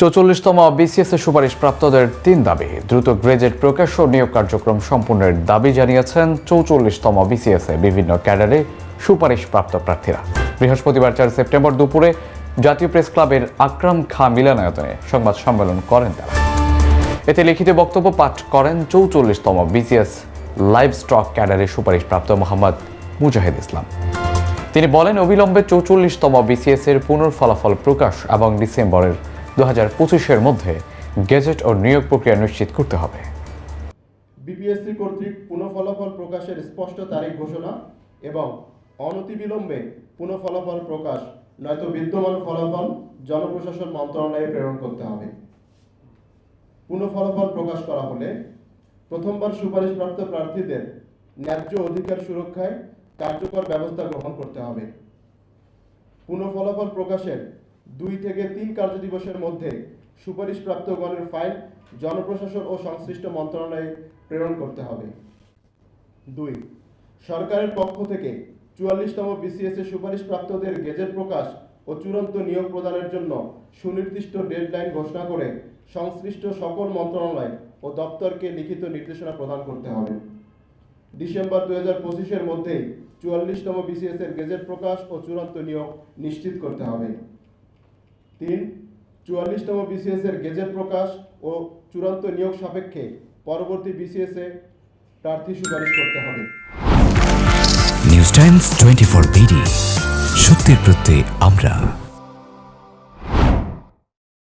চৌচল্লিশতম BCS এর সুপারিশ প্রাপ্তদের তিন দাবি। দ্রুত গ্রেজেট প্রকাশ ও নিয়োগ কার্যক্রম সম্পূর্ণের দাবি জানিয়েছেন চৌচল্লিশতম বিসিএস এ বিভিন্ন ক্যাডারে সুপারিশ প্রাপ্ত প্রার্থীরা। বৃহস্পতিবার চার সেপ্টেম্বর দুপুরে জাতীয় প্রেস ক্লাবের আকরাম খা মিলনায়তনে সংবাদ সম্মেলন করেন তারা। এতে লিখিত বক্তব্য পাঠ করেন চৌচল্লিশতম বিসিএস লাইভ স্টক ক্যাডারের সুপারিশপ্রাপ্ত মোহাম্মদ মুজাহিদ ইসলাম। তিনি বলেন, অবিলম্বে চৌচল্লিশতম বিসিএস এর পুনর্ফলাফল প্রকাশ এবং ডিসেম্বরের দু হাজার পঁচিশের মধ্যে গেজেট ও নিয়োগ প্রক্রিয়া নিশ্চিত করতে হবে। বিপিএসসি কর্তৃক পুনঃফলাফল প্রকাশের স্পষ্ট তারিখ ঘোষণা এবং অনতিবিলম্বে পুনঃফলাফল প্রকাশ নয়তো বিদ্যমান ফলাফল জনপ্রশাসন মন্ত্রণালয়ে প্রেরণ করতে হবে। পুনঃফলাফল প্রকাশ করা হলে প্রথমবার সুপারিশপ্রাপ্ত প্রার্থীদের ন্যায্য অধিকার সুরক্ষায় কার্যকর ব্যবস্থা গ্রহণ করতে হবে। পুনঃফলাফল প্রকাশের দুই থেকে তিন কার্যদিবসের মধ্যে সুপারিশপ্রাপ্তগণের ফাইল জনপ্রশাসন ও সংশ্লিষ্ট মন্ত্রণালয়ে প্রেরণ করতে হবে। দুই, সরকারের পক্ষ থেকে চুয়াল্লিশতম বিসিএস এর সুপারিশপ্রাপ্তদের গেজেট প্রকাশ ও চূড়ান্ত নিয়োগ প্রদানের জন্য সুনির্দিষ্ট ডেডলাইন ঘোষণা করে সংশ্লিষ্ট সকল মন্ত্রণালয় ও দপ্তরকে লিখিত নির্দেশনা প্রদান করতে হবে। ডিসেম্বর দুই হাজার পঁচিশের মধ্যেই চুয়াল্লিশতম বিসিএস এর গেজেট প্রকাশ ও চূড়ান্ত নিয়োগ নিশ্চিত করতে হবে। তিন, চুয়াল্লিশতম বিসিএস এর গেজেট প্রকাশ ও চূড়ান্ত নিয়োগ সাপেক্ষে পরবর্তী বিসিএস এ প্রার্থী সুপারিশ করতে হবে। News Times twenty four BD সত্যের প্রত্যয়ে আমরা।